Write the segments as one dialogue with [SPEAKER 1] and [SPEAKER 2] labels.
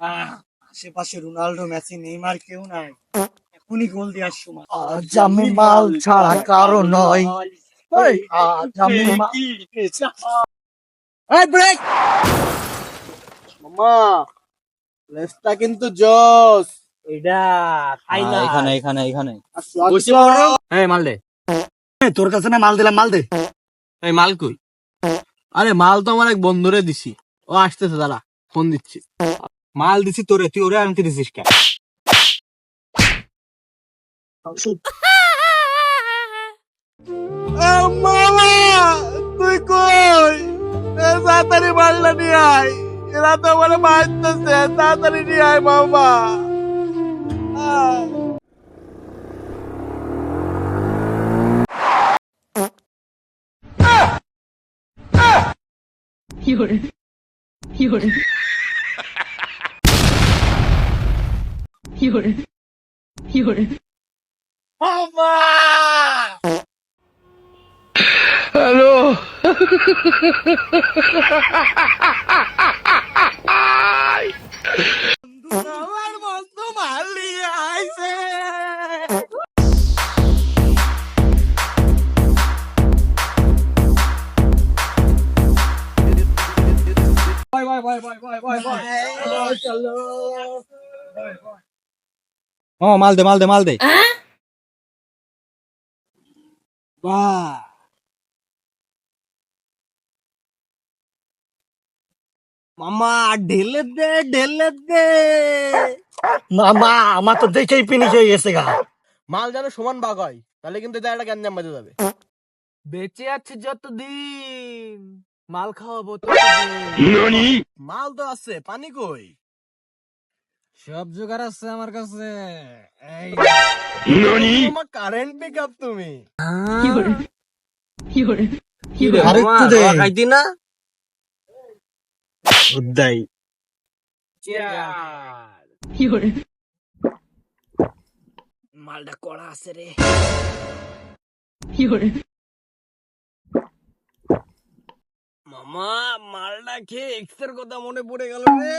[SPEAKER 1] আহ, আশেপাশে Ronaldo Messi Neymar কেউ নাই। এখনই গোল দেওয়ার সময়।
[SPEAKER 2] আজ আমি মাল ছাড়া কারও নয় আজ আমি ব্রেক মামা লেসটা কিন্তু জস।
[SPEAKER 1] এটা খাই
[SPEAKER 3] এখানে এখানে এখানে। এই মাল দে।
[SPEAKER 2] তোর কাছে না মাল দিলাম মাল দে।
[SPEAKER 3] এই মাল কই? আরে মাল তো আমার এক বন্ধুরে দিছি। ও আসতেছে দাঁড়া ফোন দিচ্ছি। মাল দিছি তোরে তুই ওরে আনতে দিছিস কেন?
[SPEAKER 2] তুই কই? তাড়াতাড়ি মালটা নিয়ে আয়। এরা তো আমার মারতেছে তাড়াতাড়ি নিয়ে আয় মামা। আহ। আমার বন্ধু মাল নিয়ে আইছে
[SPEAKER 3] ও মাল দে মাল দে মাল দে
[SPEAKER 2] বাহ মামা ঢেলে দে ঢেলে দে। মামা আমার তো দেখেই ফিনিশ হয়ে গেছে গা।
[SPEAKER 3] মাল যেন সমান ভাগ হয় তাহলে কিন্তু একটা গ্যাঞ্জাম বাজে যাবে। বেঁচে আছে যতদিন। মাল খাওয়াবো তো মাল তো আছে পানি কই? সব জোগাড় আছে আমার কাছে। এই কারেন্ট পিক আপ তুমি।
[SPEAKER 1] মালটা কড়া আছে রে।
[SPEAKER 3] মামা মালটা খেয়ে এক্সের কথা মনে পড়ে গেল রে।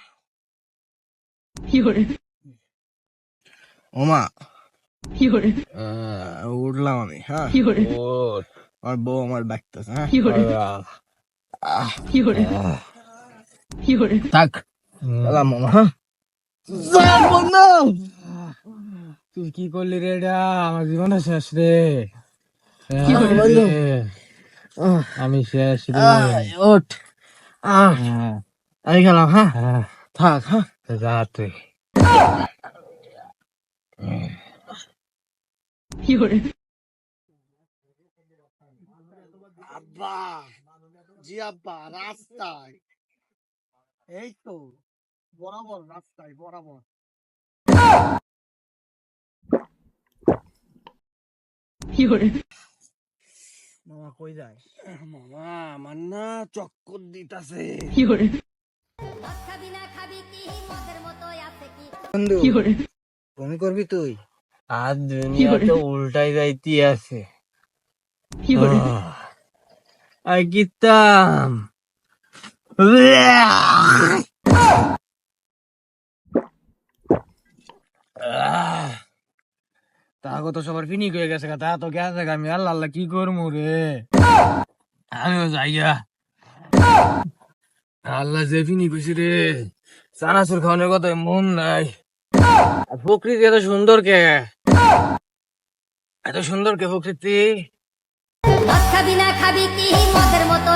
[SPEAKER 3] ওমা। উঠলাম আমি হ্যাঁ। আমার বউ আমার ডাকতেছে হ্যাঁ। থাক। মামা হ্যাঁ।
[SPEAKER 2] যাব না।
[SPEAKER 3] তুই কি করলি রে এটা? আমার জীবনটা শেষ রে? আমি শেষ রে।
[SPEAKER 2] ওঠ। আহ। আমি গেলাম হ্যাঁ।
[SPEAKER 3] হ্যাঁ।
[SPEAKER 2] থাক হ্যাঁ।
[SPEAKER 3] যা তুই
[SPEAKER 2] আব্বা, জি আব্বা, রাস্তায়। এই তো, বরাবর মামা কই যায়?
[SPEAKER 3] মামা আমার না চক্কর দিতাছে।
[SPEAKER 2] বন্ধু ফোন করবি তুই?
[SPEAKER 3] আর দুনিয়া তো উল্টাই যাইতে আছে। আই গিতাম তাকে তো সবার ফিনিক হয়ে গেছে তা তো গেছে আমি আল্লাহ আল্লাহ কি করব রে? আমিও যাইয়া আল্লাহ যে ফিনি কইছি রে চানাচুর খাওয়ানোর কথা মন নাই। প্রকৃতি এত সুন্দর কে? এত সুন্দর কে প্রকৃতি?
[SPEAKER 4] খাবি না খাবি কি? মদের মতো